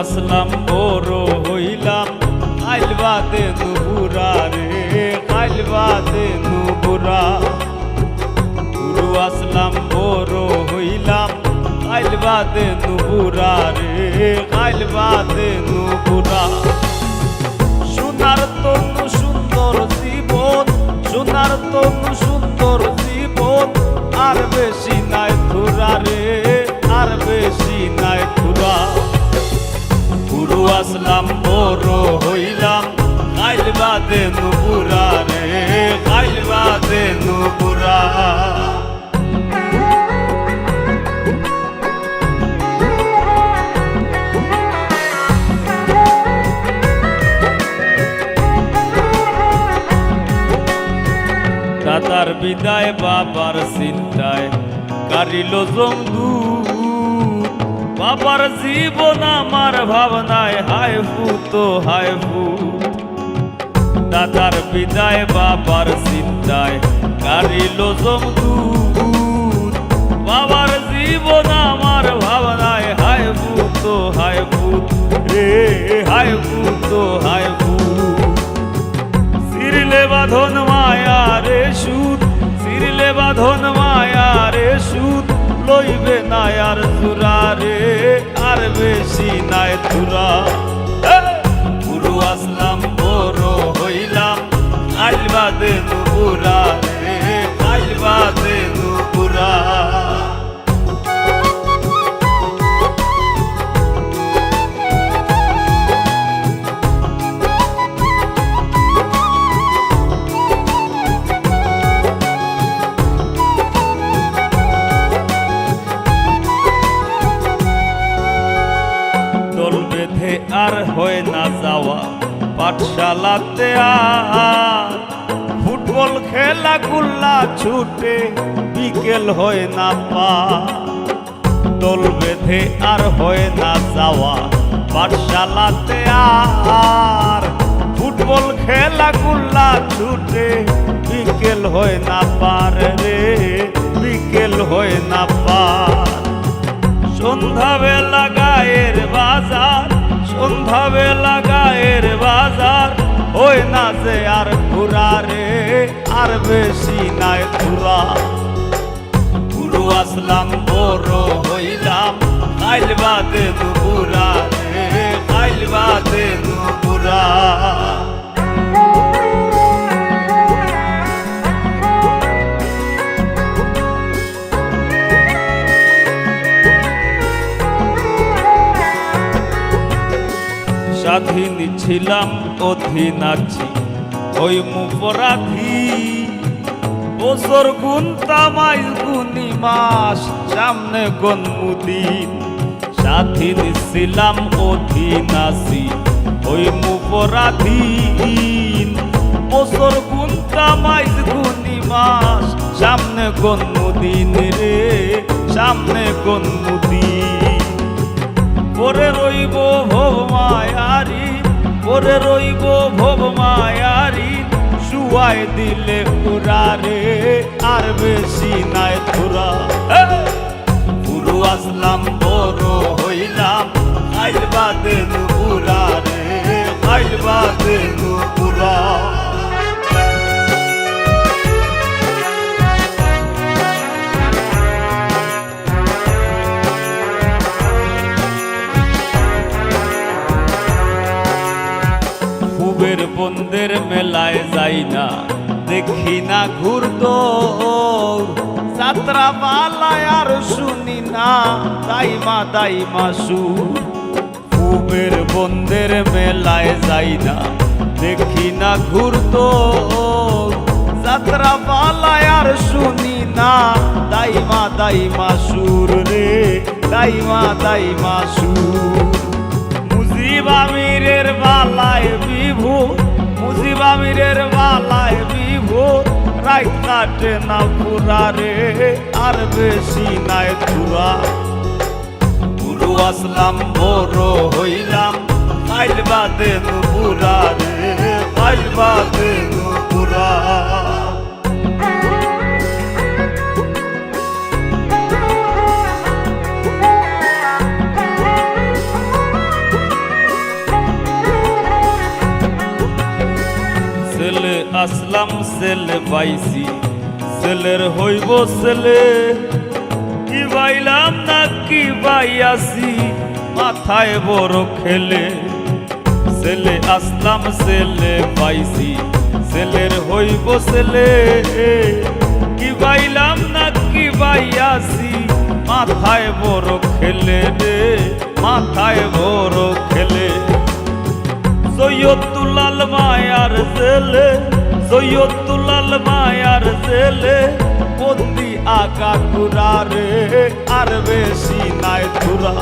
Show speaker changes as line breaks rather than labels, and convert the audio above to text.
আসলাম, বড় হইলাম। আইলবাদে নুবুরা রে আইলবাদে নুবুরা গুরু আসলাম, বড় হইলাম। আইলবাদে নুবুরা রে আইলবাদে নুপুরা বড় হইলাম। কাইল বাদে নুপুরা রে কাইল বাদে নুপুরা। দাদার বিদায় বাবার চিন্তায় কারিল জমদু বাবার জীবন আমার ভাবনায়, হায় ফুত হায় ফুত দাদার বিদায়, বাবার চিন্তায় কারিল জমদু বাবার জীবন আমার ভাবনায়, হায় ফুত হায় ফুত রে, হায় ফুত হায় ফুত সিরলে বাঁধন মায়া রে সুদ সিরলে বাঁধন আর তুরা রে আর বেশি নাই তুরা পাঠশালাতে ফুটবল খেলা গুল্লা ছুটে, বিকেল হয় না পা দল বেঁধে আর হয় না যাওয়া, পাঠশালাতে আর ফুটবল খেলা গুল্লা ছুটে, বিকেল হয় না আর রে, আর বেশি নাই ঘুরা গুরু আসলাম, বড় হইলাম, কাইল বাদে দুপুরা রে, কাইল বাদে দুপুরা স্বাধীন ছিলাম, অধীন আছি। ওই মুপরাধী বছর গুনতা মাইল গুনি মাস সামনে গনমুদিন স্বাধীন ছিলাম অধীন আছি ওই মুপরাধীন বছর গুনতা মাইল গুনি মাস সামনে গনমুদিন রে, সামনে গনমুদিন পরে রইব ভব মায়ারি, পরে রইব ভব মায়ারি শুয়াই দিলে উড়ারে আর বেশি নাই ধুরা। পুরু আসলাম, বড় হইলাম, আইল বাদে নুপুরা রে, আইল বাদে যাই না দেখি না ঘুরদ যাত্রা পালায় আর শুনি না, দাইমা দাইমা সুর। ফুবের বন্দের মেলায় যাই না, দেখি না ঘুরদ যাত্রা পালায় আর শুনি না, দাইমা দাইমা সুর রে, দাইমা দাইমা সুর। মুজিবামিরের বালায় বিভু মুজিবামিরের বালায় বিভু রাইত কাটে না পুরা রে, আর বেশি নাই পুরা পুরো আসলাম, বড় হইলাম পাইলবা দেন পুরা রে পাইলবা বাদে নুপুরা আসলাম ছেলে পাইছি। ছেলের হইব ছেলে কি বাইলাম না কি বাইয়াছি মাথায় বড় খেলে। ছেলে আসলাম ছেলে পাইছি। ছেলের হইব ছেলে কি বাইলাম না কি বাইয়াছি মাথায় বড় খেলে রে। মাথায় বড় খেলে। সৈয়দুলাল মায়ার ছেলে সৈয়দুলাল মায়ার ছেলে বন্দি আকা কুরা রে আর বেশি নাই তুরা